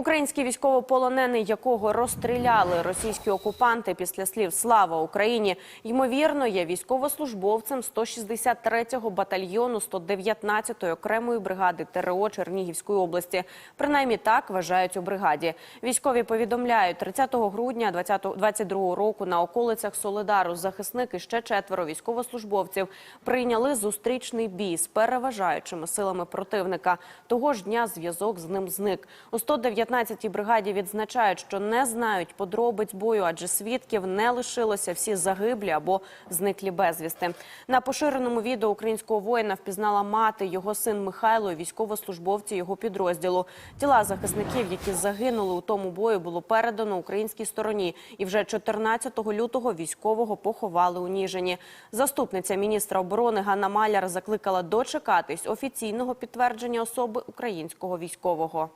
Український військовополонений, якого розстріляли російські окупанти після слів Слава Україні, ймовірно, є військовослужбовцем 163-го батальйону 119-ї окремої бригади ТРО Чернігівської області. Принаймні так вважають у бригаді. Військові повідомляють, 30 грудня 2022 року на околицях Солидару захисник і ще четверо військовослужбовців прийняли зустрічний бій з переважаючими силами противника. Того ж дня зв'язок з ним зник. У 119-й бригаді відзначають, що не знають подробиць бою, адже свідків не лишилося. Всі загиблі або зниклі безвісти. На поширеному відео українського воїна впізнала мати, його син Михайло, і військовослужбовці його підрозділу. Тіла захисників, які загинули у тому бою, було передано українській стороні. І вже 14 лютого військового поховали у Ніжині. Заступниця міністра оборони Ганна Маляр закликала дочекатись офіційного підтвердження особи українського військового.